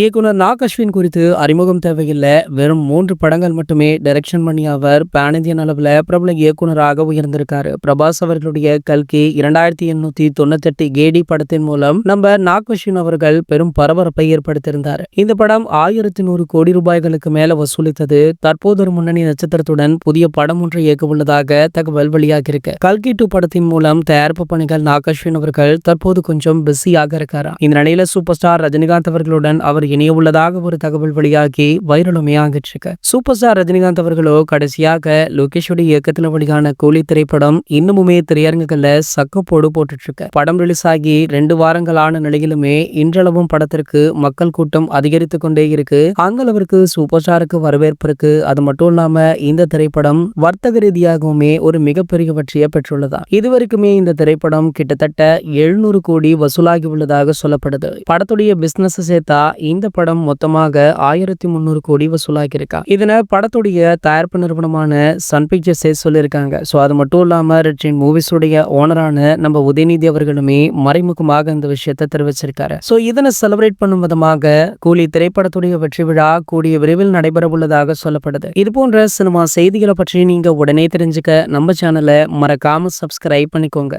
இயக்குனர் நாக் அஸ்வின் குறித்து அறிமுகம் தேவையில்லை. வெறும் மூன்று படங்கள் மட்டுமே டைரக்ஷன் பண்ணி அவர் பேன் இந்தியன் அளவில் பிரபல இயக்குனராக உயர்ந்திருக்காரு. பிரபாஸ் அவர்களுடைய கல்கி இரண்டாயிரத்தி எண்ணூத்தி தொண்ணூத்தெட்டு கேடி படத்தின் மூலம் நம்ம நாக் அஸ்வின் அவர்கள் பெரும் பரபரப்பை ஏற்படுத்தியிருந்தார். இந்த படம் ஆயிரத்தி நூறு கோடி ரூபாய்களுக்கு மேல வசூலித்தது. தற்போது ஒரு முன்னணி நட்சத்திரத்துடன் புதிய படம் ஒன்றை இயக்க உள்ளதாக தகவல் வெளியாகியிருக்கு. கல்கி டூ படத்தின் மூலம் தயாரிப்பு பணிகள் நாக் அஸ்வின் அவர்கள் தற்போது கொஞ்சம் பிஸியாக இருக்காரா இந்த நிலையில சூப்பர் ஸ்டார் ரஜினிகாந்த் அவர்களுடன் அவர் இணைய உள்ளதாக ஒரு தகவல் வெளியாகி வைரலுமே இருக்கு. சூப்பர் ஸ்டார் ரஜினிகாந்த் அவர்களோ கடைசியாக லோகேஷோட இயக்கத்தில் வெளியான கூலி திரைப்படம் இன்னமுமே திரையரங்குகள்ல சக்கப்போடு போட்டுட்டு இருக்கு. படம் ரிலீஸ் ஆகி ரெண்டு வாரங்களான நிலையிலுமே இன்றளவும் படத்திற்கு மக்கள் கூட்டம் அதிகரித்து கொண்டே இருக்கு. அந்த சூப்பர் ஸ்டாருக்கு வரவேற்பு இருக்கு. அது மட்டும் இல்லாம இந்த திரைப்படம் வர்த்தக ரீதியாகவுமே ஒரு மிகப்பெரிய வெற்றியை பெற்றுள்ளதா. இதுவரைக்குமே இந்த திரைப்படம் கிட்டத்தட்ட எழுநூறு கோடி வசூலாகி உள்ளதாக சொல்லப்படுது. படத்துடைய பிசினஸ் சேர்த்தா இந்த படம் மொத்தமாக ஆயிரத்தி முந்நூறு கோடி வசூலாகி இருக்கா இதனை படத்துடைய தயாரிப்பு நிறுவனமான சன் பிக்சர்ஸே சொல்லியிருக்காங்க. ஸோ அது மட்டும் இல்லாம ரெட்ரின் மூவிஸுடைய ஓனரான நம்ம உதயநிதி அவர்களுமே மறைமுகமாக இந்த விஷயத்தை தெரிவிச்சிருக்காரு. ஸோ இதனை செலிப்ரேட் பண்ணும் விதமாக கூலி திரைப்படத்துடைய வெற்றி விழா கூடிய விரைவில் நடைபெற உள்ளதாக சொல்லப்படுது. இது போன்ற சினிமா செய்திகளை பற்றி நீங்க உடனே தெரிஞ்சுக்க நம்ம சேனலை மறக்காம சப்ஸ்கிரைப் பண்ணிக்கோங்க.